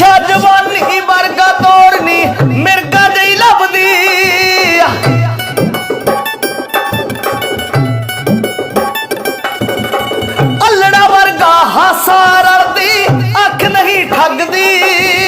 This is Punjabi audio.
ਬਾਦਸ਼ਾਹ ਜਵਾਨ ਹੀ ਵਰਗਾ ਤੋੜਨੀ ਮਿਰਗਾ ਜਈ ਲੱਭਦੀ। ਅਲੜਾ ਵਰਗਾ ਹਾਸਾ ਰਲਦੀ, ਅੱਖ ਨਹੀਂ ਠੱਗਦੀ।